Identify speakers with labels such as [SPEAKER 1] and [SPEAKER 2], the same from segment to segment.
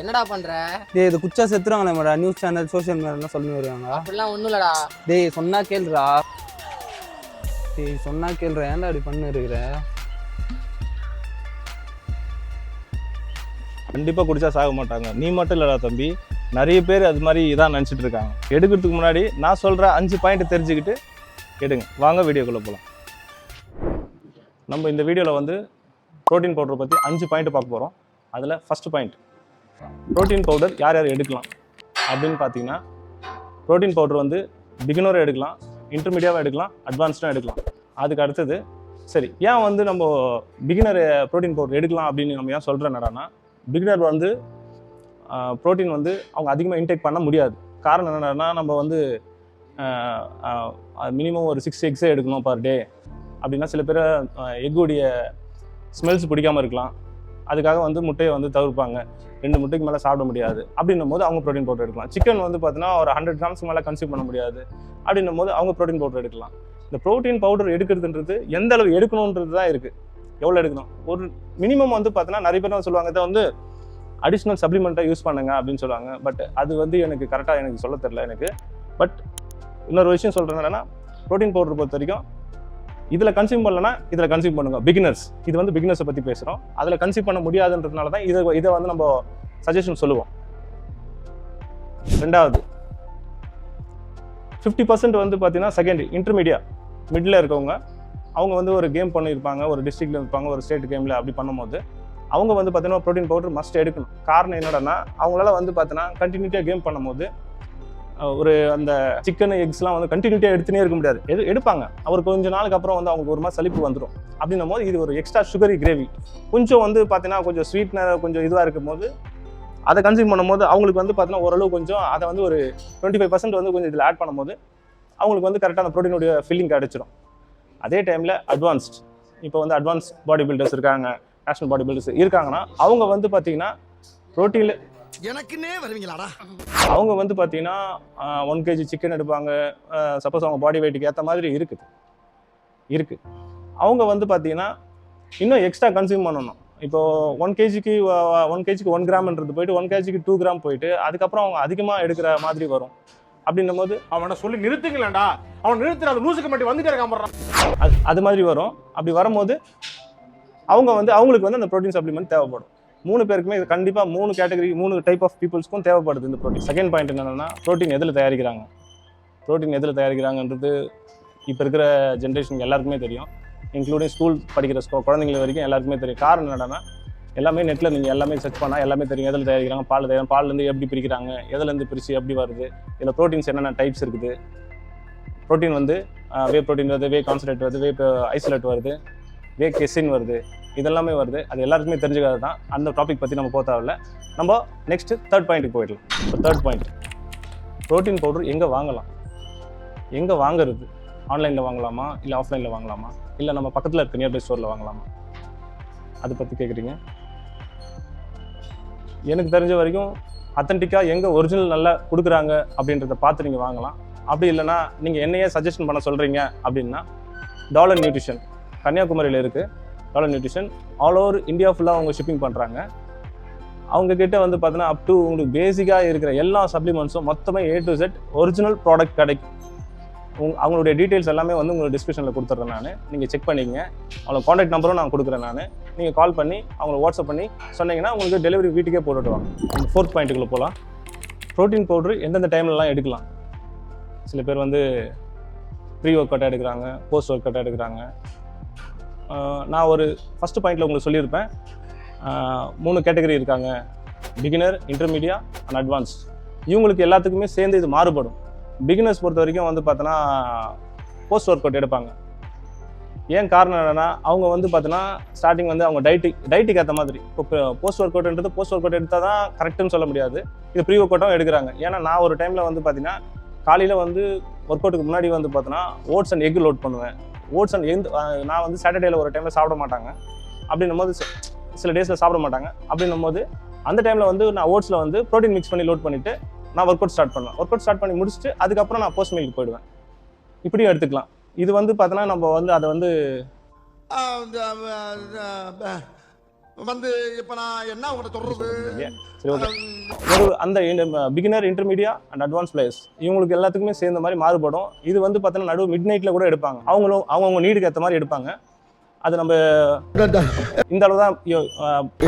[SPEAKER 1] என்னடா பண்ற?
[SPEAKER 2] டேய் இது குச்சா செத்துருவாங்களே மேடா நியூஸ் சேனல் சோஷியல் மீடியாலாம் சொல்லி வருவாங்க
[SPEAKER 1] அப்படிலாம் ஒண்ணும் இல்லடா.
[SPEAKER 2] டேய் சொன்னா கேளுடா. டேய் சொன்னா கேளுடா ஏன்டா அப்படி பண்ணு இருக்கிற?
[SPEAKER 3] கண்டிப்பாக குடிச்சா சாக மாட்டாங்க. நீ மட்டும் இல்லடா தம்பி. நிறைய பேர் அது மாதிரி இதான் நினச்சிட்டு இருக்காங்க. எடுக்கிறதுக்கு முன்னாடி நான் சொல்கிற அஞ்சு பாயிண்ட் தெரிஞ்சுக்கிட்டு எடுங்க. வாங்க வீடியோக்குள்ளே போகலாம் நம்ம இந்த வீடியோவில் வந்து ப்ரோட்டீன் பவுடரை பற்றி அஞ்சு பாயிண்ட் பார்க்க போகிறோம் அதில் ஃபஸ்ட் பாயிண்ட் ப்ரோட்டீன் பவுடர் யார் யார் எடுக்கலாம்? அப்படின்னு பார்த்தீங்கன்னா ப்ரோட்டீன் பவுடர் வந்து பிகினரும் எடுக்கலாம் இன்டர்மீடியாவும் எடுக்கலாம் அட்வான்ஸ்டாக எடுக்கலாம். அதுக்கு அடுத்தது சரி ஏன் வந்து நம்ம பிகினர் ப்ரோட்டீன் பவுடர் எடுக்கலாம் அப்படின்னு நம்ம ஏன் சொல்கிறேன் என்னடான்னா பிகினர் வந்து ப்ரோட்டீன் வந்து அவங்க அதிகமாக இன்டேக் பண்ண முடியாது. காரணம் என்னென்னா நம்ம வந்து மினிமம் ஒரு சிக்ஸ் எக்ஸே எடுக்கணும் பர் டே அப்படின்னா சில பேர் எக்குடைய ஸ்மெல்ஸ் பிடிக்காமல் இருக்கலாம். அதுக்காக வந்து முட்டையை வந்து தவிர்ப்பாங்க. ரெண்டு முட்டைக்கு மேலே சாப்பிட முடியாது. அப்படின்னும் போது அவங்க ப்ரோட்டீன் பவுடர் எடுக்கலாம். சிக்கன் வந்து பார்த்தீங்கன்னா ஒரு ஹண்ட்ரட் கிராம்ஸ்க்கு மேலே கன்சியூம் பண்ண முடியாது. அப்படின்னும் போது அவங்க ப்ரோட்டீன் பவுடர் எடுக்கலாம். இந்த ப்ரோட்டீன் பவுடர் எடுக்கிறதுன்றது எந்த அளவு எடுக்கணுன்றது தான் இருக்குது எவ்வளோ எடுக்கணும்? ஒரு மினிமம் வந்து பார்த்தீங்கன்னா நிறைய பேர் சொல்லுவாங்க இதை வந்து அடிஷ்னல் சப்ளிமெண்ட்டாக யூஸ் பண்ணுங்க அப்படின்னு சொல்லுவாங்க. பட் அது வந்து எனக்கு கரெக்டாக எனக்கு சொல்ல தெரில எனக்கு. பட் இன்னொரு விஷயம் சொல்கிறேன் என்னன்னா ப்ரோட்டீன் பவுடர் பொறுத்த வரைக்கும் இதில் கன்சியூம் பண்ணலன்னா இதில் கன்சியூம் பண்ணுங்க. பிகினர்ஸ் இது வந்து பிகினர்ஸை பற்றி பேசுகிறோம் அதில் கன்சியூம் பண்ண முடியாதுன்றதுனால தான் இதை இதை வந்து நம்ம சஜஷன் சொல்லுவோம். ரெண்டாவது. ஃபிஃப்டி பர்சன்ட் வந்து பார்த்தீங்கன்னா செகண்ட் இன்டர்மீடியா மிடில் இருக்கவங்க அவங்க வந்து ஒரு கேம் பண்ணியிருப்பாங்க ஒரு டிஸ்ட்ரிக்டில் இருப்பாங்க ஒரு ஸ்டேட் கேமில் அப்படி பண்ணும்போது அவங்க வந்து பார்த்தீங்கன்னா ப்ரோட்டீன் பவுடர் மஸ்ட் எடுக்கணும். காரணம் என்னடனா அவங்களால வந்து பார்த்தீங்கன்னா கண்டினியூட்டியாக கேம் பண்ணும்போது ஒரு அந்த சிக்கன் எக்ஸ்லாம் வந்து கண்டினியூட்டியாக எடுத்துனே இருக்க முடியாது. எடு எடுப்பாங்க. அவர் கொஞ்சம் நாளுக்கு அப்புறம் வந்து அவங்களுக்கு ஒரு மாதிரி சலிப்பு வந்துடும் அப்படின்னும் போது இது ஒரு எக்ஸ்ட்ரா சுகரி கிரேவி கொஞ்சம் வந்து பார்த்தீங்கன்னா கொஞ்சம் ஸ்வீட்னர் கொஞ்சம் இதுவாக இருக்கும் போது அதை கன்சியூம் பண்ணும்போது அவங்களுக்கு வந்து பார்த்தீங்கன்னா ஓரளவு கொஞ்சம் அதை வந்து ஒரு டுவெண்ட்டி ஃபைவ் பர்சன்ட் வந்து கொஞ்சம் இதில் ஆட் பண்ணும்போது அவங்களுக்கு வந்து கரெக்டாக அந்த ப்ரோட்டீனுடைய ஃபில்லிங் கிடச்சிரும். அதே டைமில் அட்வான்ஸ்ட் இப்போ வந்து அட்வான்ஸ் பாடி பில்டர்ஸ் இருக்காங்க நேஷனல் பாடி பில்டர்ஸ் இருக்காங்கன்னா அவங்க வந்து பார்த்தீங்கன்னா ப்ரோட்டீனில்
[SPEAKER 4] எனக்குன்னே வருவீங்களாடா?
[SPEAKER 3] அவங்க வந்து பார்த்தீங்கன்னா ஒன் கேஜி சிக்கன் எடுப்பாங்க. சப்போஸ் அவங்க பாடி வெயிட்டுக்கு ஏற்ற மாதிரி இருக்குது. இருக்குது. அவங்க வந்து பார்த்தீங்கன்னா இன்னும் எக்ஸ்ட்ரா கன்சியூம் பண்ணணும். இப்போ ஒன் கேஜிக்கு ஒன் கேஜிக்கு ஒன் கிராம்ன்றது போயிட்டு ஒன் கேஜிக்கு டூ கிராம் போயிட்டு அதுக்கப்புறம் அவங்க அதிகமாக எடுக்கிற மாதிரி வரும். அப்படின்னும் போது
[SPEAKER 5] அவனை சொல்லி நிறுத்துங்களேன்டா. அவன் நிறுத்துற அது லூசுக்கு மட்டும் வந்துட்டே இருக்கான்
[SPEAKER 3] அது அது மாதிரி வரும். அப்படி வரும்போது அவங்க வந்து அவங்களுக்கு வந்து அந்த ப்ரோட்டீன் சப்ளிமெண்ட் தேவைப்படும். மூணு பேருக்குமே இது கண்டிப்பாக மூணு கேட்டகரி மூணு டைப் ஆஃப் பீப்புள்ஸ்க்கும் தேவைப்படுது இந்த ப்ரோட்டீன் செகண்ட் பாயிண்ட் என்னென்னா ப்ரோட்டீன் எதில் தயாரிக்கிறாங்க? ப்ரோட்டீன் எதில் தயாரிக்கிறாங்கன்றது இப்போ இருக்கிற ஜென்ரேஷனுக்கு எல்லாருக்குமே தெரியும். இன்க்ளூடிங் ஸ்கூல் படிக்கிற ஸ்கூ குழந்தைங்க வரைக்கும் எல்லாருக்குமே தெரியும். காரணம் என்னென்னா எல்லாமே நெட்டில் நீங்கள் எல்லாமே சர்ச் பண்ணால் எல்லாமே தெரியும். எதில் தயாரிக்கிறாங்க? பால் தயாரிக்கும் பால்லேருந்து எப்படி பிரிக்கிறாங்க? எதுலேருந்து பிரித்து எப்படி வருது? இதில் ப்ரோட்டீன்ஸ் என்னென்ன டைப்ஸ் இருக்குது? ப்ரோட்டீன் வந்து வே ப்ரோட்டீன் வருது வே கான்சன்ட்ரேட் வருது வே ஐசோலேட் வருது வே கெசின் வருது. இதெல்லாமே வருது. அது எல்லாருக்குமே தெரிஞ்சுக்கிறது தான். அந்த டாபிக் பற்றி நம்ம போக தேவையில்ல. நம்ம நெக்ஸ்ட் தேர்ட் பாயிண்ட்டுக்கு போயிடலாம். இப்போ தேர்ட் பாயிண்ட் ப்ரோட்டீன் பவுடர் எங்கே வாங்கலாம்? எங்கே வாங்குறது? ஆன்லைனில் வாங்கலாமா? இல்லை ஆஃப்லைனில் வாங்கலாமா? இல்லை நம்ம பக்கத்தில் இருக்க நியர்பை ஸ்டோரில் வாங்கலாமா? அதை பற்றி கேட்குறீங்க எனக்கு தெரிஞ்ச வரைக்கும் அத்தன்டிக்காக எங்கே ஒரிஜினல் நல்லா கொடுக்குறாங்க அப்படின்றத பார்த்து நீங்கள் வாங்கலாம். அப்படி இல்லைன்னா நீங்கள் என்னையே சஜஷன் பண்ண சொல்கிறீங்க அப்படின்னா டாலர் நியூட்ரிஷன் கன்னியாகுமரியில் இருக்குது dollar nutrition all over India ஃபுல்லாக அவங்க ஷிப்பிங் பண்ணுறாங்க அவங்கக்கிட்ட வந்து பார்த்தீங்கன்னா அப் டு உங்களுக்கு பேசிக்காக இருக்கிற எல்லா சப்ளிமெண்ட்ஸும் மொத்தமாக A to Z original product கிடைக்கும். உங் அவங்களுடைய டீட்டெயில்ஸ் எல்லாமே வந்து உங்களுக்கு டிஸ்கிரிப்ஷனில் கொடுத்துட்றேன் நான். நீங்கள் செக் பண்ணிக்கங்க. அவங்களோட காண்டாக்ட் நம்பரும் நான் கொடுக்குறேன் நான். நீங்கள் கால் பண்ணி அவங்களை வாட்ஸ்அப் பண்ணி சொன்னீங்கன்னா உங்களுக்கு டெலிவரி வீட்டுக்கே போட்டுவிடுவாங்க ஃபோர்த் பாயிண்ட்டுக்குள்ளே போகலாம் ப்ரோட்டீன் பவுட்ரு எந்தெந்த டைம்லலாம் எடுக்கலாம். சில பேர் வந்து ப்ரீ ஒர்க் அவுட்டாக எடுக்கிறாங்க போஸ்ட் ஒர்க் அவுட்டாக எடுக்கிறாங்க. நான் ஒரு ஃபஸ்ட்டு பாயிண்டில் உங்களுக்கு சொல்லியிருப்பேன். மூணு கேட்டகரி இருக்காங்க. பிகினர் இன்டர்மீடியா அண்ட் அட்வான்ஸ் இவங்களுக்கு எல்லாத்துக்குமே சேர்ந்து இது மாறுபடும். பிகினர்ஸ் பொறுத்த வரைக்கும் வந்து பார்த்தோன்னா போஸ்ட் ஒர்க் அவுட் எடுப்பாங்க. ஏன் காரணம் என்னென்னா அவங்க வந்து பார்த்தோன்னா ஸ்டார்டிங் வந்து அவங்க டைட்டிக் டைட்டுக்கு ஏற்ற மாதிரி. இப்போ போஸ்ட் ஒர்க் அவுட்ன்றது போஸ்ட் ஒர்க் அவுட் எடுத்தால் தான் கரெக்டுன்னு சொல்ல முடியாது. இது ப்ரீ ஒர்க் அவுட்டும் எடுக்கிறாங்க. ஏன்னா நான் ஒரு டைமில் வந்து பார்த்தீங்கன்னா காலையில் வந்து ஒர்க் அவுட்டுக்கு முன்னாடி வந்து பார்த்தோன்னா ஓட்ஸ் அண்ட் எக் லோட் பண்ணுவேன். ஓட்ஸ் அண்ட் எந்த நான் வந்து சாட்டர்டேல ஒரு டைமில் சாப்பிட மாட்டாங்க. அப்படின்னும் போது சில டேஸில் சாப்பிட மாட்டாங்க. அப்படின்னும் போது அந்த டைமில் வந்து நான் ஓட்ஸில் வந்து ப்ரோட்டீன் மிக்ஸ் பண்ணி லோட் பண்ணிவிட்டு நான் ஒர்க் அவுட் ஸ்டார்ட் பண்ணுவேன் ஒர்க் அவுட் ஸ்டார்ட் பண்ணி முடிச்சுட்டு அதுக்கப்புறம் நான் போஸ்ட் மில்க்கு போயிடுவேன். இப்படியும் எடுத்துக்கலாம். இது வந்து பார்த்தோன்னா நம்ம வந்து அதை வந்து
[SPEAKER 4] வந்து இப்ப நான் என்ன
[SPEAKER 3] சரி ஓகே ஒரு அந்த beginner intermediate and advance players இவங்களுக்கு எல்லாத்துக்குமே சேர்ந்த மாதிரி மாறுபடும். இது வந்து பார்த்தீங்கன்னா நடுவு மிட் நைட்டில் கூட எடுப்பாங்க. அவங்களும் அவங்கவுங்க நீடுக்கு ஏற்ற மாதிரி எடுப்பாங்க. அது நம்ம இந்த அளவு தான்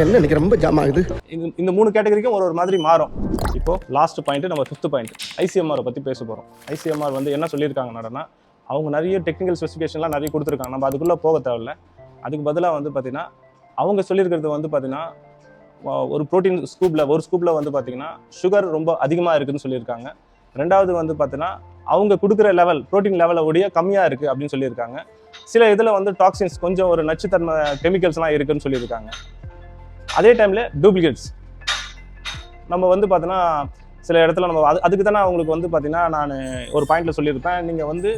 [SPEAKER 4] என்ன இன்னைக்கு ரொம்ப ஜாம் ஆகுது?
[SPEAKER 3] இந்த இந்த மூணு கேட்டகரிக்கும் ஒரு ஒரு மாதிரி மாறும். இப்போ லாஸ்ட் பாயிண்ட் நம்ம ஃபிஃப்த் பாயிண்ட் ஐசிஎம்ஆரை பற்றி பேச போகிறோம் ஐசிஎம்ஆர் வந்து என்ன சொல்லியிருக்காங்க நடனா அவங்க நிறைய டெக்னிக்கல் ஸ்பெசிஃபிகேஷன்லாம் நிறைய கொடுத்துருக்காங்க. நம்ம அதுக்குள்ளே போக தேவையில்ல. அதுக்கு பதிலாக வந்து பார்த்தீங்கன்னா அவங்க சொல்லியிருக்கிறது வந்து பார்த்தீங்கன்னா ஒரு ப்ரோட்டீன் ஸ்கூப்பில் ஒரு ஸ்கூப்பில் வந்து பார்த்தீங்கன்னா சுகர் ரொம்ப அதிகமாக இருக்குதுன்னு சொல்லியிருக்காங்க. ரெண்டாவது வந்து பார்த்தீங்கன்னா அவங்க கொடுக்குற லெவல் ப்ரோட்டீன் லெவலை உடைய கம்மியாக இருக்குது அப்படின்னு சொல்லியிருக்காங்க. சில இதில் வந்து டாக்ஸின்ஸ் கொஞ்சம் ஒரு நச்சுத்தன்மை கெமிக்கல்ஸ்லாம் இருக்குன்னு சொல்லியிருக்காங்க. அதே டைமில் டூப்ளிகேட்ஸ் நம்ம வந்து பார்த்தோன்னா சில இடத்துல நம்ம அது அதுக்கு தானே அவங்களுக்கு வந்து பார்த்தீங்கன்னா நான் ஒரு பாயிண்டில் சொல்லியிருப்பேன். நீங்கள் வந்து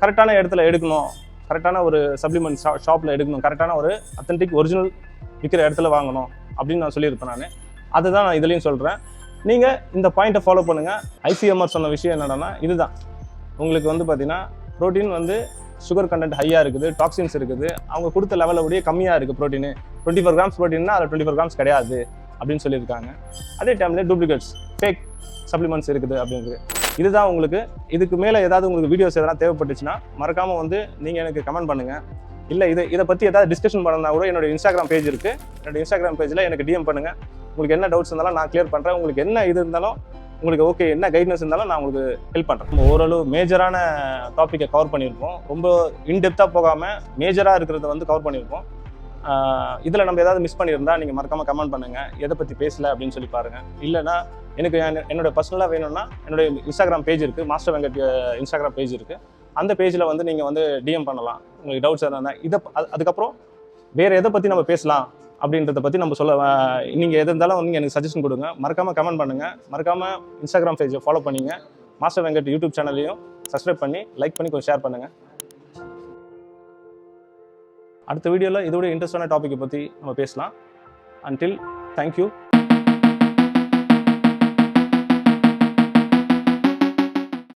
[SPEAKER 3] கரெக்டான இடத்துல எடுக்கணும். கரெக்டான ஒரு சப்ளிமெண்ட் ஷா ஷாப்பில் எடுக்கணும். கரெக்டான ஒரு அத்தன்டிக் ஒரிஜினல் விற்கிற இடத்துல வாங்கணும் அப்படின்னு நான் சொல்லியிருப்பேன் நான். அதுதான் நான் இதுலேயும் சொல்கிறேன் நீங்கள் இந்த பாயிண்ட்டை ஃபாலோ பண்ணுங்கள் ஐசிஎம்ஆர் சொன்ன விஷயம் என்னென்னா இதுதான். உங்களுக்கு வந்து பார்த்தீங்கன்னா ப்ரோட்டீன் வந்து சுகர் கண்டென்ட் ஹையாக இருக்குது டாக்ஸின்ஸ் இருக்குது. அவங்க கொடுத்த லெவலை விட கம்மியாக இருக்குது ப்ரோட்டீன் டுவெண்ட்டி ஃபோர் கிராம்ஸ் ப்ரோட்டீன்னா அதில் டுவெண்ட்டி ஃபோர் கிராம்ஸ் கிடையாது அப்படின்னு சொல்லியிருக்காங்க. அதே டைமில் டூப்ளிகேட்ஸ் ஃபேக் சப்ளிமெண்ட்ஸ் இருக்குது அப்படின்றது. இதுதான் உங்களுக்கு இதுக்கு மேலே ஏதாவது உங்களுக்கு வீடியோஸ் எதனா தேவைப்பட்டுச்சுன்னா மறக்காமல் வந்து நீங்கள் எனக்கு கமெண்ட் பண்ணுங்கள் இல்லை இதை இதை பற்றி ஏதாவது டிஸ்கஷன் பண்ணனா கூட என்னோட இன்ஸ்டாகிராம் பேஜ் இருக்குது என்னோட இன்ஸ்டாகிராம் பேஜில் எனக்கு டிஎம் பண்ணுங்கள் உங்களுக்கு என்ன டவுட்ஸ் இருந்தாலும் நான் கிளியர் பண்ணுறேன் உங்களுக்கு என்ன இது இருந்தாலும் உங்களுக்கு ஓகே என்ன கைட்னஸ் இருந்தாலும் நான் உங்களுக்கு ஹெல்ப் பண்ணுறேன் ஓரளவு மேஜரான டாப்பிக்கை கவர் பண்ணியிருப்போம் ரொம்ப இன்டெப்த்தாக போகாமல் மேஜராக இருக்கிறத வந்து கவர் பண்ணியிருப்போம் இதில் நம்ம ஏதாவது மிஸ் பண்ணியிருந்தா நீங்கள் மறக்காமல் கமெண்ட் பண்ணுங்கள் எதை பற்றி பேசலை அப்படின்னு சொல்லி பாருங்கள் இல்லைன்னா எனக்கு என்- என்னோட பர்சனலாக வேணும்னா என்னுடைய இன்ஸ்டாகிராம் பேஜ் இருக்குது மாஸ்டர் வெங்கட் இன்ஸ்டாகிராம் பேஜ் இருக்குது அந்த பேஜில் வந்து நீங்கள் வந்து டிஎம் பண்ணலாம். உங்களுக்கு டவுட்ஸ் எதனா இதை அது- அதுக்கப்புறம் வேறு எதை பற்றி நம்ம பேசலாம் அப்படின்றத பற்றி நம்ம சொல்ல நீங்கள் எது இருந்தாலும் நீங்கள் எனக்கு சஜஷன் கொடுங்க. மறக்காமல் கமெண்ட் பண்ணுங்கள் மறக்காமல் இன்ஸ்டாகிராம் பேஜை ஃபாலோ பண்ணிங்க. மாஸ்டர் வெங்கட் யூடியூப் சேனலையும் சப்ஸ்கிரைப் பண்ணி லைக் பண்ணி கொஞ்சம் ஷேர் பண்ணுங்கள் அடுத்த வீடியோவில் இதோட இன்ட்ரெஸ்டான டாப்பிக்கை பற்றி நம்ம பேசலாம். Until thank you